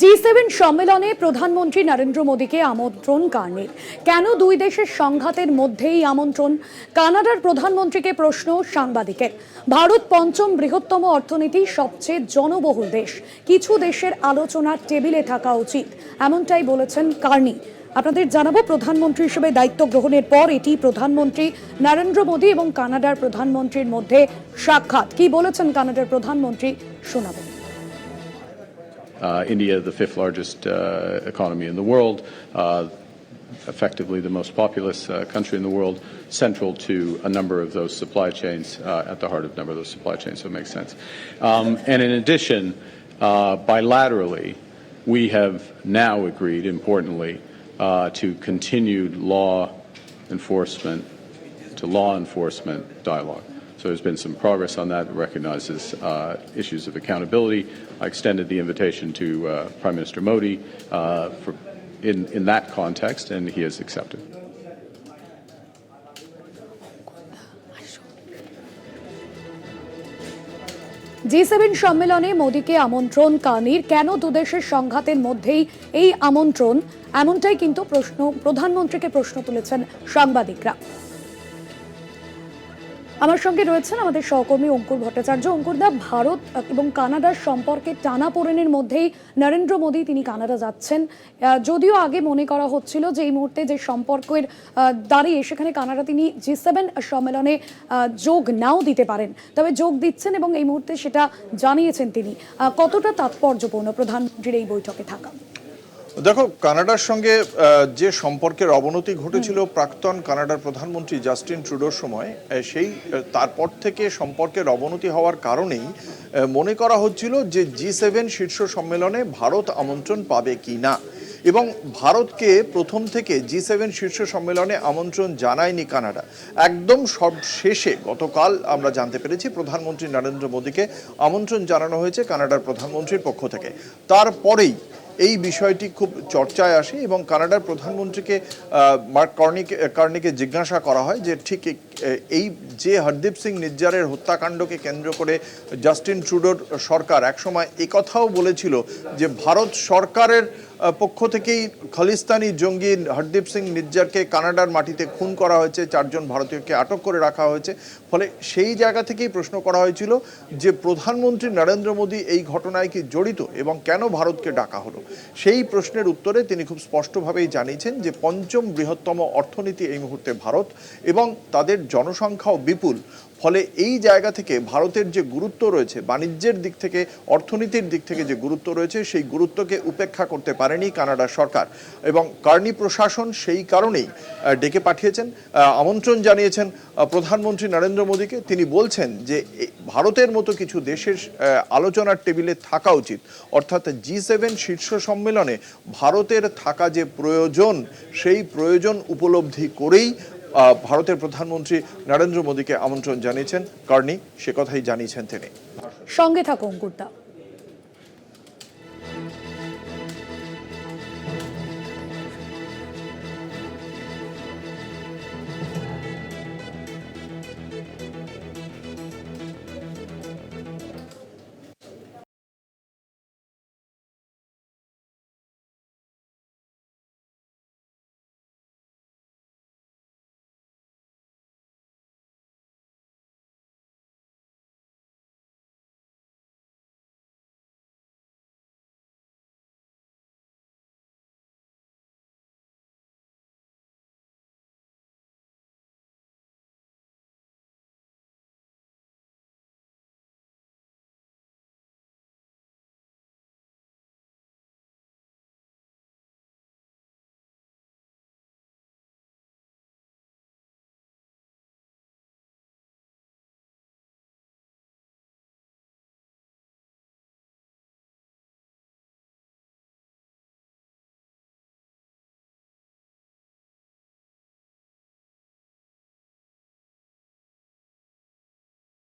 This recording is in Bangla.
জি সেভেন সম্মেলনে প্রধানমন্ত্রী নরেন্দ্র মোদীকে আমন্ত্রণ কার্নির কেন দুই দেশের সংঘাতের মধ্যেই আমন্ত্রণ? কানাডার প্রধানমন্ত্রীকে প্রশ্ন সাংবাদিকের। ভারত পঞ্চম বৃহত্তম অর্থনীতি, সবচেয়ে জনবহুল দেশ। কিছু দেশের আলোচনার টেবিলে থাকা উচিত, এমনটাই বলেছেন কার্নি আপনাদের জানাব প্রধানমন্ত্রী হিসেবে দায়িত্ব গ্রহণের পর এটি প্রধানমন্ত্রী নরেন্দ্র মোদী এবং কানাডার প্রধানমন্ত্রীর মধ্যে সাক্ষাৎ। কি বলেছেন কানাডার প্রধানমন্ত্রী? শোনাবেন India, the fifth largest uh, economy in the world, uh, effectively the most populous uh, country in the world, central to a number of those supply chains, uh, at the heart of a number of those supply chains, so it makes sense. Um, and in addition, uh, bilaterally, we have now agreed, importantly, uh, to continued law enforcement, to law enforcement dialogue. So there's been some progress on that. It recognizes uh, issues of accountability. I extended the invitation to uh, Prime Minister Modi uh, for, in, in that context, and he has accepted. G seven সম্মেলনে মোদীকে আমন্ত্রণ কানির কেন দুদেশের সংঘাতের মধ্যেই এই আমন্ত্রণ এমনটাই কিন্তু প্রশ্ন প্রধানমন্ত্রীকে প্রশ্ন তুলেছেন সাংবাদিকরা আমার সঙ্গে রয়েছেন আমাদের সহকর্মী অঙ্কুর ভট্টাচার্য। অঙ্কুরদা ভারত এবং কানাডার সম্পর্কে টানাপোড়েনের মধ্যেই নরেন্দ্র মোদী তিনি কানাডা যাচ্ছেন। যদিও আগে মনে করা হচ্ছিল যে এই মুহূর্তে যে সম্পর্কের দাঁড়িয়ে সেখানে কানাডা তিনি জি সেভেন সম্মেলনে যোগ নাও দিতে পারেন। তবে যোগ দিচ্ছেন এবং এই মুহূর্তে সেটা জানিয়েছেন তিনি। কতটা তাৎপর্যপূর্ণ প্রধানমন্ত্রীর এই বৈঠকে থাকা? দেখো কানাডার সঙ্গে যে সম্পর্কের অবনতি ঘটেছিল প্রাক্তন কানাডার প্রধানমন্ত্রী জাস্টিন ট্রুডোর সময় সেই তারপর থেকে সম্পর্কের অবনতি হওয়ার কারণেই মনে করা হচ্ছিল যে জি সেভেন শীর্ষ সম্মেলনে ভারত আমন্ত্রণ পাবে কি না এবং ভারতকে প্রথম থেকে জি সেভেন শীর্ষ সম্মেলনে আমন্ত্রণ জানায়নি কানাডা। একদম সব শেষে গতকাল আমরা জানতে পেরেছি প্রধানমন্ত্রী নরেন্দ্র মোদীকে আমন্ত্রণ জানানো হয়েছে কানাডার প্রধানমন্ত্রীর পক্ষ থেকে। তারপরেই এই বিষয়টি খুব চর্চায় আসে এবং কানাডার প্রধানমন্ত্রীকে মার্ক কর্নিকে কার্নিকে জিজ্ঞাসা করা হয় যে ঠিক এই যে হরদীপ সিং নিজ্জারের হত্যাকাণ্ডকে কেন্দ্র করে জাস্টিন ট্রুডোর সরকার একসময় একথাও বলেছিল যে ভারত সরকারের পক্ষ থেকেই খালিস্তানি জঙ্গি হরদীপ সিং নির্জারকে কানাডার মাটিতে খুন করা হয়েছে। চারজন ভারতীয়কে আটক করে রাখা হয়েছে। ফলে সেই জায়গা থেকেই প্রশ্ন করা হয়েছিল যে, প্রধানমন্ত্রী নরেন্দ্র মোদী এই ঘটনায় কি জড়িত এবং কেন ভারতকে ডাকা হলো? সেই প্রশ্নের উত্তরে তিনি খুব স্পষ্টভাবেই জানিয়েছেন যে, পঞ্চম বৃহত্তম অর্থনীতি এই মুহূর্তে ভারত এবং তাদের জনসংখ্যাও বিপুল। ফলে এই জায়গা থেকে ভারতের যে গুরুত্ব রয়েছে, বাণিজ্যের দিক থেকে, অর্থনীতির দিক থেকে যে গুরুত্ব রয়েছে, সেই গুরুত্বকে উপেক্ষা করতে পারেনি কানাডা সরকার। এবং কার্নি প্রশাসন সেই কারণেই ডেকে পাঠিয়েছেন আমন্ত্রণ জানিয়েছেন প্রধানমন্ত্রী নরেন্দ্র মোদীকে। তিনি বলছেন যে ভারতের মতো কিছু দেশের আলোচনার টেবিলে থাকা উচিত। অর্থাৎ জি সেভেন শীর্ষ সম্মেলনে ভারতের থাকা যে প্রয়োজন, সেই প্রয়োজন উপলব্ধি করেই ভারতের প্রধানমন্ত্রী নরেন্দ্র মোদীকে আমন্ত্রণ জানিয়েছেন। কার্নি সে কথাই জানিয়েছেন তিনি। সঙ্গে থাকুন অঙ্কুরদা।